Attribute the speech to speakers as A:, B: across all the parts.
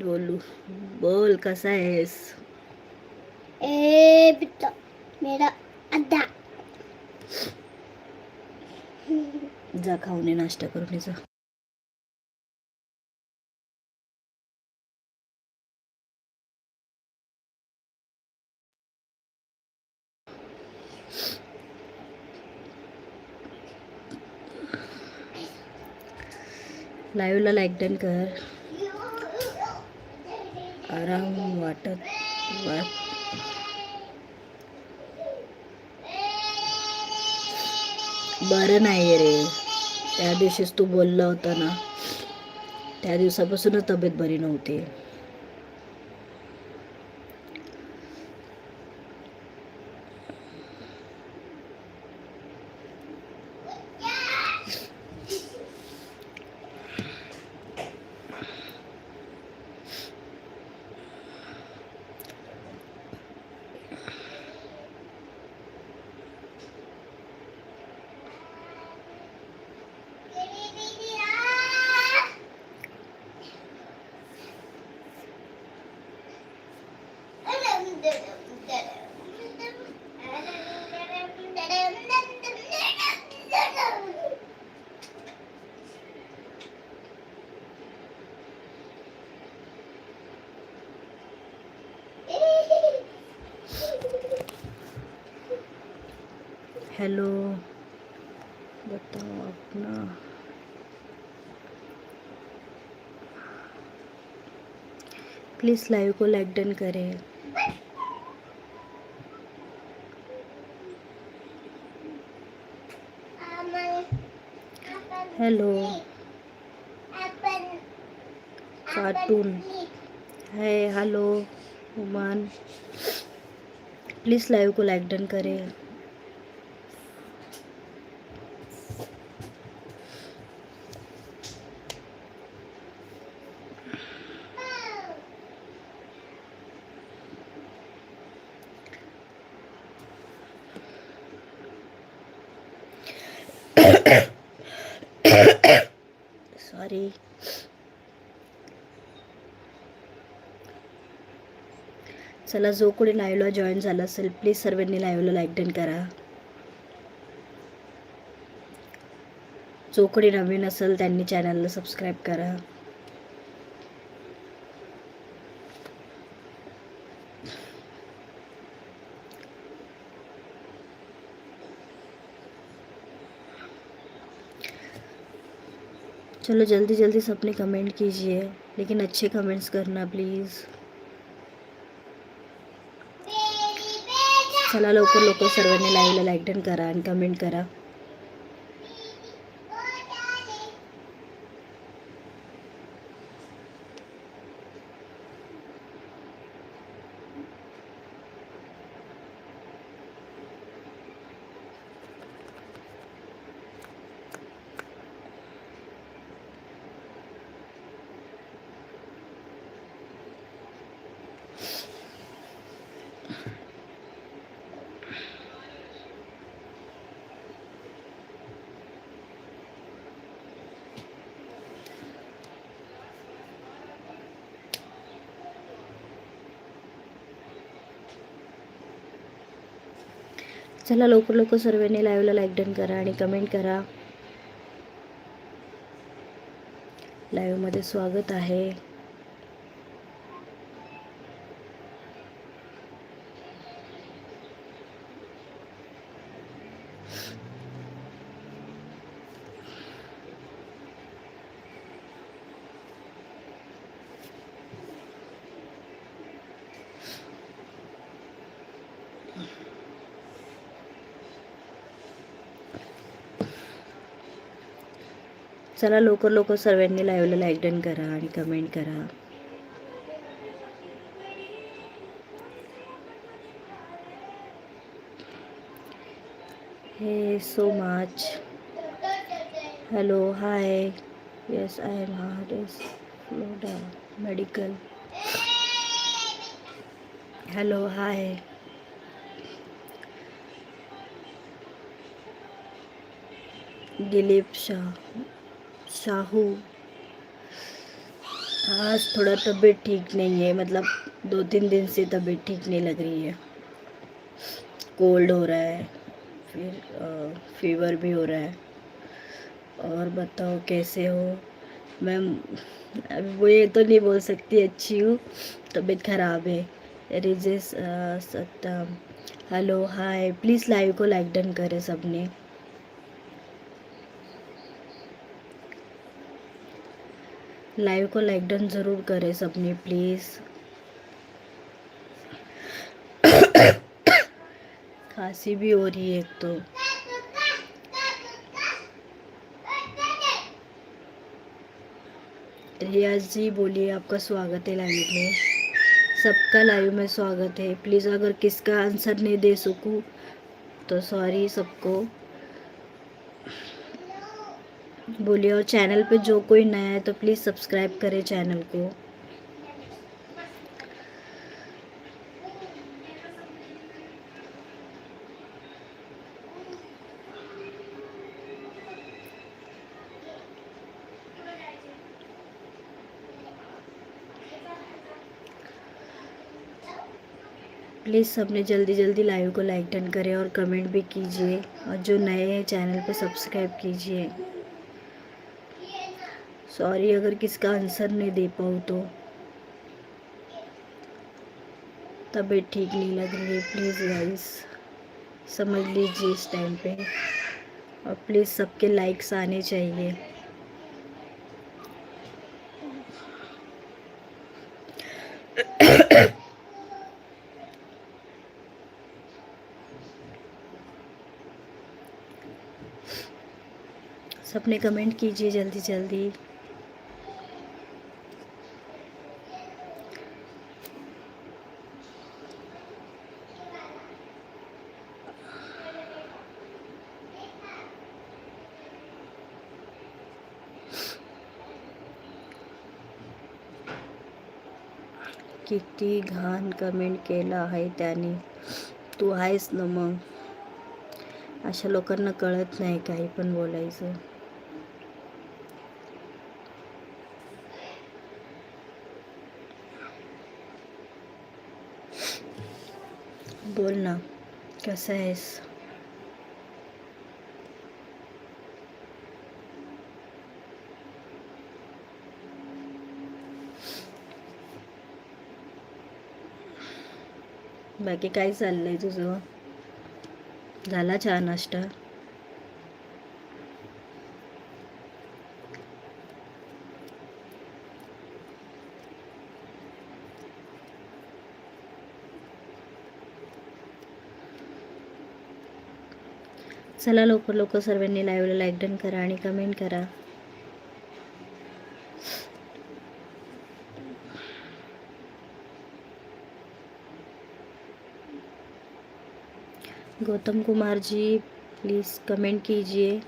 A: डोलू बोल कसा आहेस?
B: ए बिट्टा मेरा अड्डा
A: जा खाऊन ये नाश्ता करून जा. लाईव्हला लाईक डन कर. आराम वाटत वाट. बरं नाही रे. त्या दिवशीच तू बोलला होता ना. त्या दिवसापासूनच तब्येत बरी नव्हती. हेलो बताओ अपना। प्लीज़ लाइव को लाइक डन करें। हेलो कार्टून है हेलो उमान प्लीज़ लाइव को लाइक डन करें। सॉरी चला जो कोणी लाईव्हला जॉईन झाला असेल प्लीज सर्वांनी लाईव्हला लाईक डन करा. जो कोणी नवीन असेल त्यांनी चॅनलला सबस्क्राईब करा. चलो जल्दी जल्दी सबने कमेंट कीजिए लेकिन अच्छे कमेंट्स करना प्लीज़ चला लवकर लवकर सर्वांनी लाईव्हला लाईक डन करा आणि कमेंट करा। चला लवकर लवकर सर्वांनी लाईव्हला लाईक डन करा आणि कमेंट करा. लाईव्हमध्ये स्वागत आहे. चला लवकर लवकर सर्वांनी लाईव्हला लाईक डन करा आणि कमेंट करा. हे so much hello hi yes I am heart is फ्लोडा medical hello hi Dilip Shah Shahu आज थोड़ा तबीयत ठीक नहीं है मतलब दो तीन दिन से तबीयत ठीक नहीं लग रही है। कोल्ड हो रहा है, फिर फीवर भी हो रहा है। और बताओ कैसे हो? मैम अभी वो ये तो नहीं बोल सकती, अच्छी हूँ, तबीयत ख़राब है। रिजेस सत्तम हेलो, हाय, प्लीज़ लाइव को लाइक डन करें सबने। लाइव को लाइक डन ज़रूर करें सबने प्लीज़। खांसी भी हो रही है एक तो। रियाज जी बोलिए, आपका स्वागत है लाइव में। सबका लाइव में स्वागत है। प्लीज़ अगर किसका आंसर नहीं दे सकूँ तो सॉरी सबको। बोलिए, और चैनल पे जो कोई नया है तो प्लीज़ सब्सक्राइब करें चैनल को। प्लीज़ सबने जल्दी जल्दी लाइव को लाइक डन करें, और कमेंट भी कीजिए, और जो नए हैं चैनल पे सब्सक्राइब कीजिए। सॉरी अगर किसका आंसर नहीं दे पाऊँ तो। तबीयत ठीक नहीं लग रही है प्लीज़ गाइस समझ लीजिए इस टाइम पे। और प्लीज़ सबके लाइक्स आने चाहिए। सबने कमेंट कीजिए जल्दी जल्दी किती घाण कमेंट केला आहे त्याने. तू आहेस ना मग. अशा लोकांना कळत नाही काही पण बोलायचं. बोल ना कसं आहेस? बाकी काय चाललंय तुझं. झाला चहा नाश्ता? चला लवकर लवकर सर्वांनी लाईव्हला लाईक डन करा आणि कमेंट करा. गौतम कुमार जी प्लीज़ कमेंट कीजिए।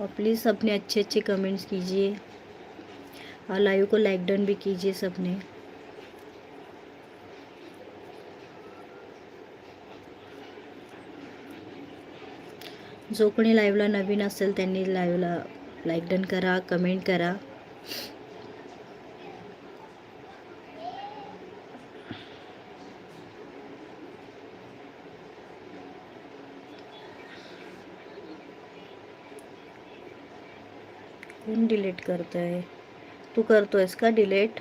A: और प्लीज़ सबने अच्छे अच्छे कमेंट्स कीजिए। और लाइव को लाइक डन भी कीजिए सबने। जो कोणी लाईव्हला नवीन असेल त्यांनी लाईव्हला लाईक डन करा कमेंट करा। कोण डिलीट करतंय? तू करतोयस का डिलीट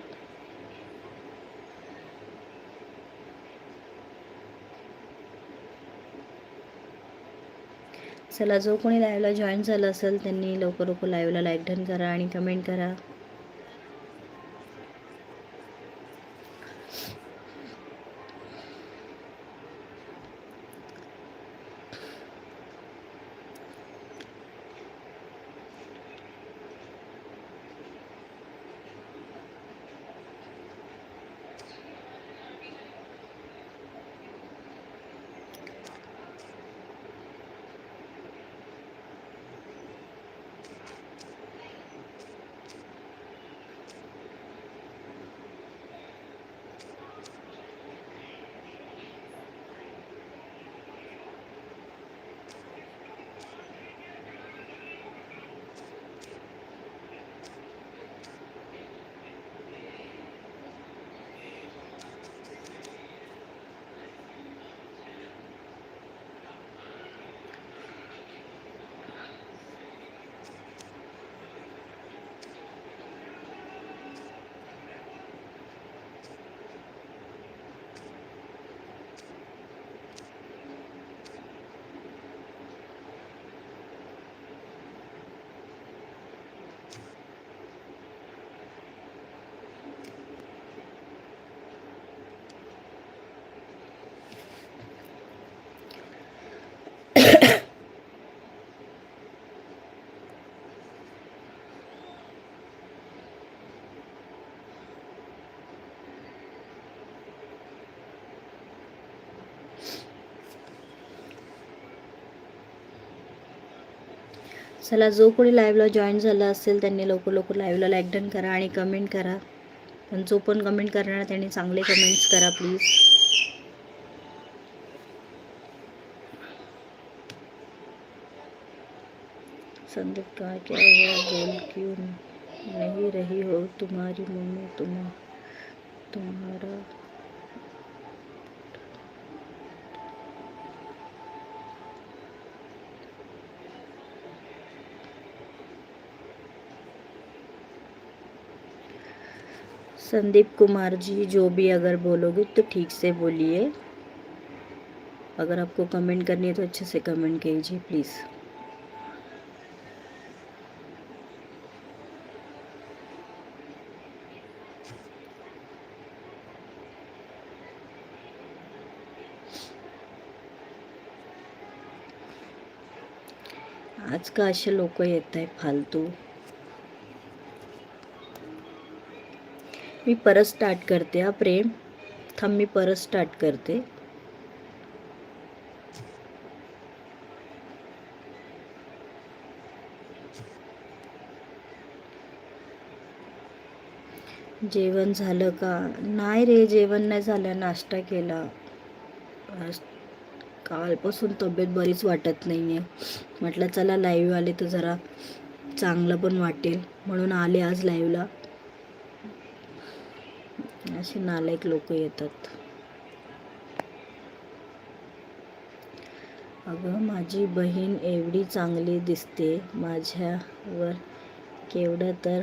A: चला जो कोणी लाईव्हला जॉईन झाला असेल त्यांनी लवकर लवकर लाईव्हला लाईक डन करा आणि कमेंट करा. चला जो कोणी लाईव्हला जॉईन झाला असेल त्यांनी लवकर लवकर लाईव्हला लाईक डन करा आणि कमेंट करा. पण जो पण कमेंट करणार त्यांनी चांगले कमेंट्स करा प्लीज संदीप का क्या हुआ बोल क्यों नहीं रही हो? तुम्हारी मम्मी तुम तुम्हारा संदीप कुमार जी, जो भी अगर बोलोगे तो ठीक से बोलिए। अगर आपको कमेंट करनी है तो अच्छे से कमेंट कीजिए प्लीज़ आज का असे लोक येत आहे फालतू। मी परत स्टार्ट करते हा प्रेम. थांब मी परत स्टार्ट करते. जेवण झालं का? नाही रे जेवण नाही झालं. नाश्ता केला. कालपासून तब्येत बरीच वाटत नाही आहे म्हटलं चला लाईव्ह आले तर जरा चांगलं पण वाटेल. म्हणून आले आज लाईव्हला असे नालायक लोक येतात. अगं माझी बहीण एवढी चांगली दिसते माझ्यावर केवढं तर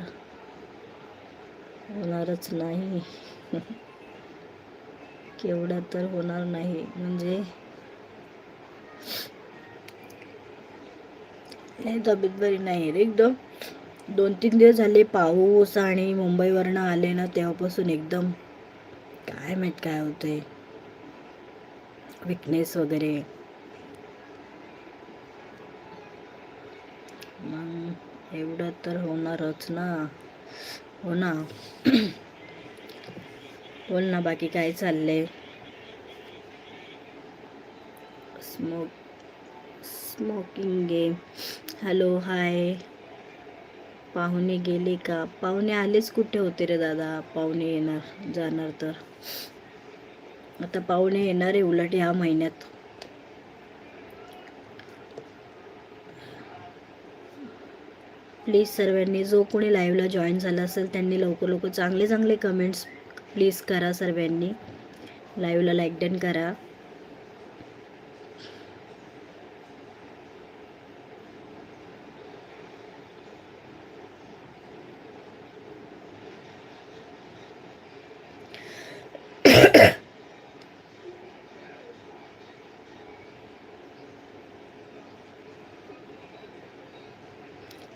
A: होणारच नाही. केवढं तर होणार नाही. म्हणजे नाही तब्येत बरी नाही रे एकदम. दोन तीन दिवस झाले पाऊस आणि मुंबईवरनं आले ना तेव्हापासून एकदम काय माहीत काय होते विकनेस वगैरे. मग एवढं तर होणारच ना. हो ना. बोल ना बाकी काय चाललंय? Smoke smoking game hello hi पाहुणे गेले का? पाहुणे आलेच कुठे होते रे दादा? पाहुणे येणार जाणार तर. आता पाहुणे येणार आहे उलट ह्या महिन्यात. प्लीज सर्वांनी जो कोणी लाईव्हला जॉईन झाला असेल त्यांनी लवकर लवकर चांगले चांगले कमेंट्स प्लीज करा सर्वांनी. लाईव्हला लाईक डन करा.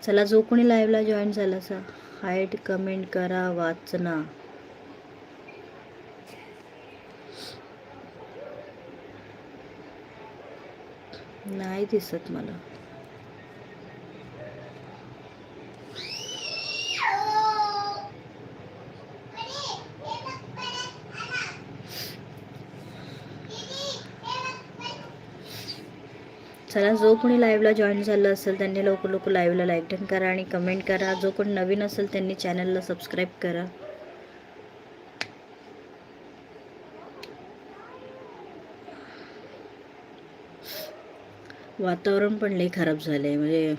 A: चला जो कोणी लाईव्हला जॉईन झाला असा हाईट कमेंट करा वाचना. नाही दिसत मला. चला जो कोणी लाईव्हला जॉईन झालं असेल त्यांनी लवकर लवकर लाईव्हला लाईक डन करा आणि कमेंट करा. जो कोणी नवीन असेल त्यांनी चॅनलला सबस्क्राईब करा. वातावरण पण लई खराब झालं आहे म्हणजे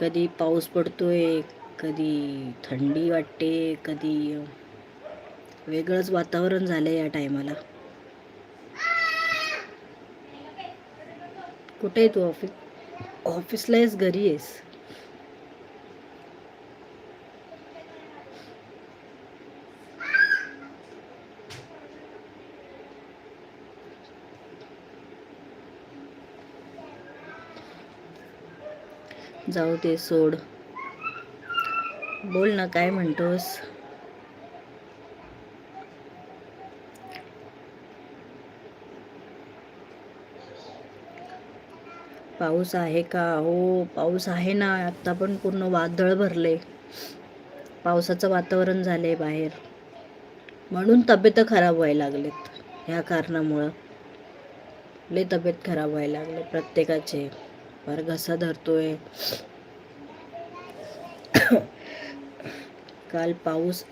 A: कधी पाऊस पडतोय कधी थंडी वाटते कधी वेगळंच वातावरण झालं आहे या टायमाला कुठे आहे तू ऑफिस ऑफिसला आहेस घरी आहेस? जाऊ ते सोड. बोल ना काय म्हणतोस? पाऊस आहे का? हो पाऊस आहे ना. आत्ता पण पूर्ण वादळ भरले पावसाचं वातावरण झालंय बाहेर. म्हणून तब्येत खराब व्हायला लागलेत ह्या कारणामुळं. लय तब्येत खराब व्हायला लागले प्रत्येकाचे. फार घसा धरतोय. काल पाऊस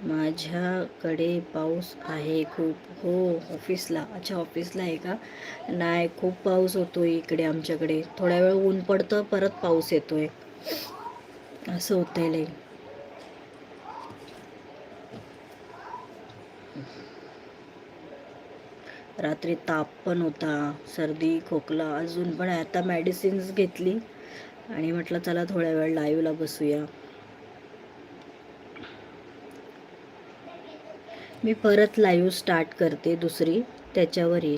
A: माझ्याकडे पाऊस आहे खूप. हो ऑफिसला. अच्छा ऑफिसला आहे का? नाही खूप पाऊस होतोय इकडे आमच्याकडे. थोड्या वेळ ऊन पडतं परत पाऊस येतोय. असं होतंय लई. रात्री ताप पण होता सर्दी खोकला अजून पण आता मेडिसिन्स घेतली आणि म्हटलं चला थोड्या वेळ लाईव्हला बसूया. मी परत लाईव्ह स्टार्ट करते दुसरी त्याच्यावर ये